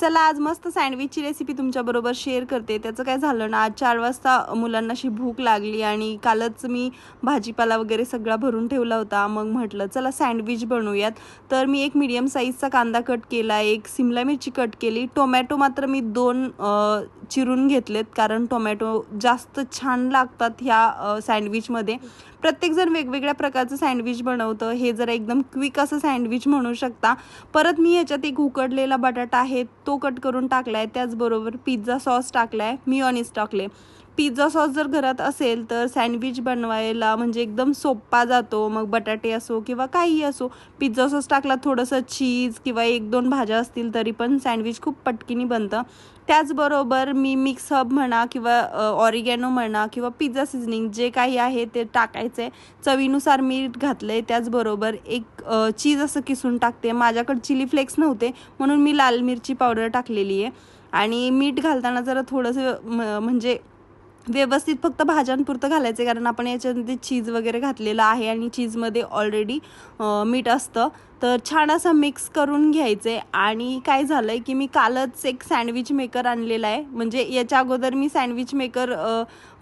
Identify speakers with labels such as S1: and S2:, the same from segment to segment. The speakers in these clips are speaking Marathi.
S1: चला आज मस्त सँडविचची रेसिपी तुमच्याबरोबर शेअर करते. त्याचं काय झालं ना आज चार वाजता मुलांना अशी भूक लागली आणि कालच मी भाजीपाला वगैरे सगळा भरून ठेवला होता. मग म्हटलं चला सँडविच बनवूयात. तर मी एक मिडियम साईजचा कांदा कट केला एक सिमला मिरची कट केली. टोमॅटो मात्र मी दोन चिरून घेतलेत कारण टोमॅटो जास्त छान लागतात ह्या सँडविचमध्ये प्रत्येकजण वेगवेगळ्या प्रकारचं सँडविच बनवतं. हे जरा एकदम क्विक असं सँडविच म्हणू शकता. परत मी ह्याच्यात एक उकडलेला बटाटा आहे तो कट करून टाकला आहे त्याचबरोबर पिझ्झा सॉस टाकला आहे मी ऑनिस टाकले पिझ्झा सॉस जर घरात असेल तर सँडविच बनवायला म्हणजे एकदम सोपा जातो. मग बटाटे असो किंवा काहीही असो पिझ्झा सॉस टाकला थोडंसं चीज किंवा एक दोन भाज्या असतील तरी पण सँडविच खूप पटकीने बनतं. त्याचबरोबर मी मिक्स हब म्हणा किंवा ऑरिगॅनो म्हणा किंवा पिझ्झा सिझनिंग जे काही आहे ते टाकायचं आहे चवीनुसार मीठ घातलं आहे त्याचबरोबर एक चीज असं किसून टाकते. माझ्याकडे चिली फ्लेक्स नव्हते म्हणून मी लाल मिरची पावडर टाकलेली आहे आणि मीठ घालताना जरा थोडंसं म्हणजे व्यवस्थित फक्त भाज्यांपुरतं घालायचं कारण आपण याच्यामध्ये चीज वगैरे घातलेलं आहे आणि चीजमध्ये ऑलरेडी मीठ असतं. तर छान असं मिक्स करून घ्यायचं. आहे आणि काय झालं आहे की मी कालच एक सँडविच मेकर आणलेला आहे. म्हणजे याच्या अगोदर मी सँडविच मेकर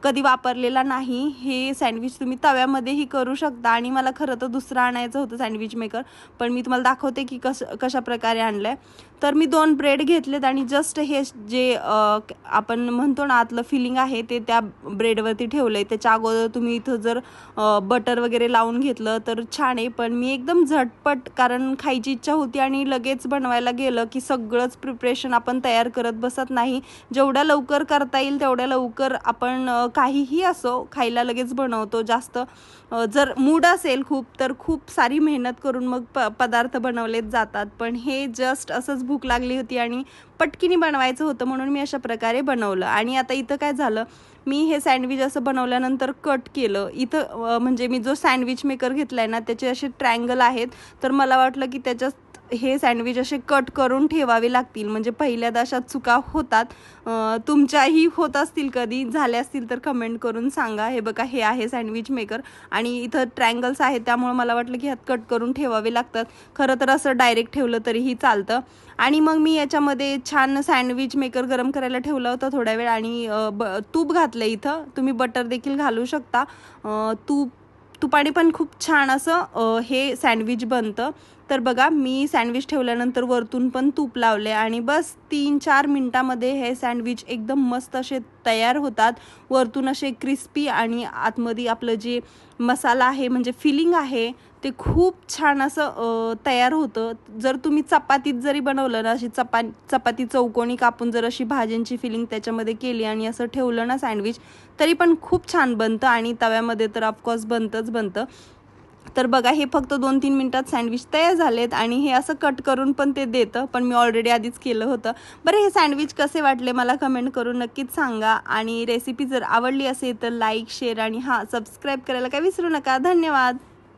S1: कधी वापरलेला नाही. हे सँडविच तुम्ही तव्यामध्येही करू शकता. आणि मला खरं तर दुसरं आणायचं होतं सँडविच मेकर पण मी तुम्हाला दाखवते की कसं कशा प्रकारे आणलं आहे तर मी दोन ब्रेड घेतलेत आणि जस्ट हे जे आपण म्हणतो ना आतलं फिलिंग आहे ते त्या ब्रेडवरती ठेवलं आहे त्याच्या अगोदर तुम्ही इथं जर बटर वगैरे लावून घेतलं तर छान आहे. पण मी एकदम झटपट कारण खायची इच्छा होती आणि लगेच बनवायला गेलं की सगळंच प्रिपरेशन आपण तयार करत बसत नाही. जेवढ्या लवकर करता येईल तेवढ्या लवकर आपण काहीही असो खायला लगेच बनवतो. जास्त जर मूड असेल खूप तर खूप सारी मेहनत करून मग प पदार्थ बनवलेच जातात. पण हे जस्ट असंच भूक लागली होती आणि पटकीने बनवायचं होतं म्हणून मी अशा प्रकारे बनवलं. आणि आता इथं काय झालं मी हे सँडविच असं बनवल्यानंतर कट केलं. इथं म्हणजे मी जो सँडविच मेकर घेतला आहे ना त्याचे असे ट्रँगल आहेत. तर मला वाटलं की त्याच्या हे सँडविच असे कट करून ठेवावे लागतील. म्हणजे पहिल्यांदा अशा चुका होतात. तुमच्याही होत असतील कधी झाल्या असतील तर कमेंट करून सांगा. हे बघा हे आहे सँडविच मेकर. आणि इथं ट्रँगल्स आहेत त्यामुळे मला वाटलं की ह्यात कट करून ठेवावे लागतात. खरं तर असं डायरेक्ट ठेवलं तरीही चालतं. आणि मग मी याच्यामध्ये छान सँडविच मेकर गरम करायला ठेवला होता थोड्या वेळ. आणि ब तूप घातलं इथं. तुम्ही बटर देखील घालू शकता. तूप तुपाने पण खूप छान असं हे सँडविच बनतं. तर बघा मी सँडविच ठेवल्यानंतर वरतून पण तूप लावले आणि बस तीन चार मिनटामध्ये हे सँडविच एकदम मस्त असे तयार होतात. वरतून असे क्रिस्पी आणि आतमध्ये आपलं जे मसाला आहे म्हणजे फिलिंग आहे ते खूप छान असं तयार होतं. जर तुम्ही चपातीत जरी बनवलं ना अशी चपा चपाती चौकोनी कापून जर अशी भाज्यांची फिलिंग त्याच्यामध्ये केली आणि असं ठेवलं ना सँडविच तरी पण खूप छान बनतं आणि तव्यामध्ये तर ऑफकोर्स बनतंच बनतं. तर बघा हे फक्त दोन तीन मिनटात सँडविच तयार झालेत आणि हे असं कट करून पण ते देतं पण मी ऑलरेडी आधीच केलं होतं. बरं हे सँडविच कसे वाटले मला कमेंट करून नक्कीच सांगा आणि रेसिपी जर आवडली असेल तर लाईक शेअर आणि हां सबस्क्राईब करायला काय विसरू नका. धन्यवाद!